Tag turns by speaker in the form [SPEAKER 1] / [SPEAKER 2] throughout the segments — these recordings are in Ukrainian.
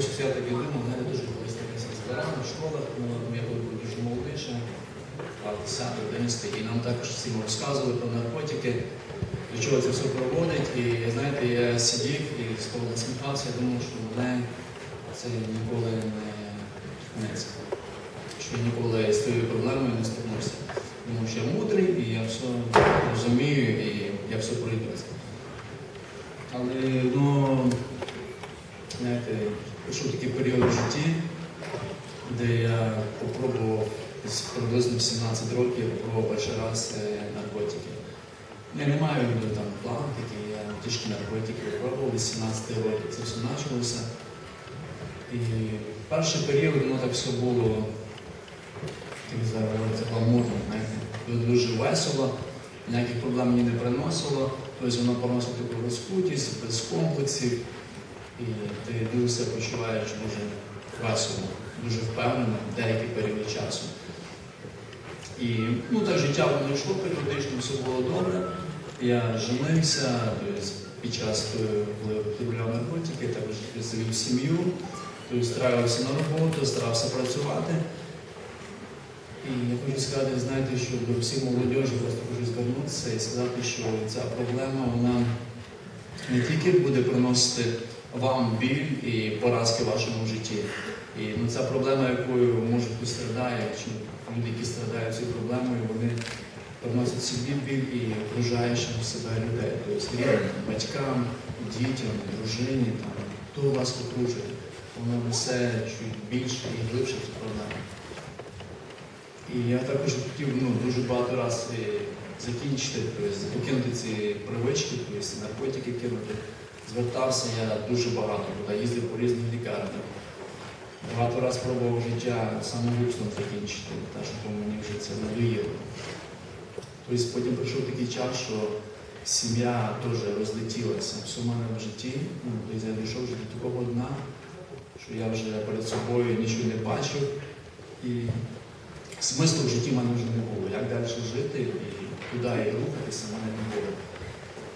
[SPEAKER 1] просто я так і в мене дуже таке збирали в школах, я був дуже молодий, а 10 11 і нам також всім розказували про наркотики, до чого це все проводить. І знаєте, я сидів і з того насміхався, я думав, що мене це ніколи не кінець. Що ніколи з тією проблемою не стикнувся. Тому що я мудрий і я все розумію і я все пройду. Але ну, знаєте, прийшов такий період в житті, де я попробував приблизно 17 років про перший раз е, наркотики. Я не маю ну, там план, такий, я тільки наркотики пробував з 17 років. Це все почалося. І перший період воно так все було, як зараз гламурно, дуже весело, ніяких проблем мені не приносило. Тобто воно приносило таку розкутість, без комплексів. І ти себе почуваєш дуже весело, дуже впевнено деякий період часу. І ну, так життя воно йшло періодично, все було добре. Я женився тобто, під час, е, коли наркотики, також завів сім'ю, старався на роботу, старався працювати. І я хочу сказати, знаєте, що до всіх молодежі просто хочу звернутися і сказати, що ця проблема вона не тільки буде приносити вам біль і поразки в вашому житті. І ну, ця проблема, якою може хтось страдає, чи люди, які страдають цією проблемою, вони приносять собі біль і окружаючим себе людей. Тобто батькам, дітям, дружині, там, хто вас окружує, воно несе чуть більше і глибше цю проблему. І я також хотів ну, дуже багато разів закінчити, тобто, покинути ці привички, тобто, наркотики кинути. Звертався я дуже багато, туди їздив по різних лікарнях. Багато разів пробував життя самогубством закінчити, тому що мені вже це надоїло. Тобто потім прийшов такий час, що сім'я теж розлетілася. В в житті. Ну, тобто я дійшов вже до такого дна, що я вже перед собою нічого не бачив. І смислу в житті в мене вже не було. Як далі жити і куди і рухатися, в мене не було.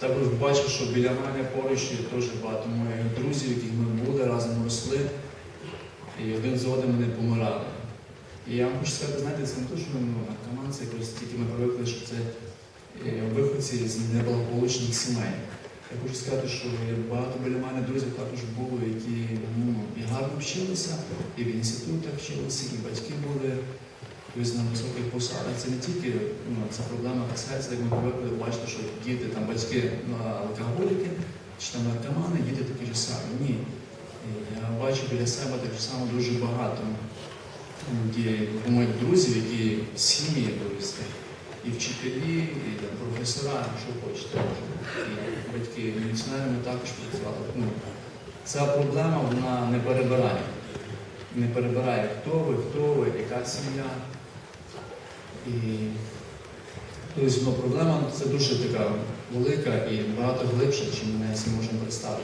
[SPEAKER 1] Також бачив, що біля мене поруч є теж багато моїх друзів, яких ми були, разом росли, і один з одним вони помирали. І я вам хочу сказати, знаєте, це не те, що ми ну, наркоманці, якось тільки ми привикли, що це е, виходці з неблагополучних сімей. Я хочу сказати, що багато біля мене друзів також було, які ну, і гарно вчилися, і в інститутах вчилися, і батьки були тобто, на високих посадах. Це не тільки ну, ця проблема касається, як ми привикли бачити, що діти, там батьки ну, алкоголіки чи там наркомани, діти такі ж самі. Ні. Я бачу біля себе так само дуже багато ну, у моїх друзів, які сім'ї тобто, і вчителі, і там, професора, що хочете. І батьки міліціонерами також працювали. Ну, ця проблема вона не перебирає. Не перебирає, хто ви, хто ви, яка сім'я. І ну, проблема це дуже така велика і набагато глибша, чим ми всі можемо представити.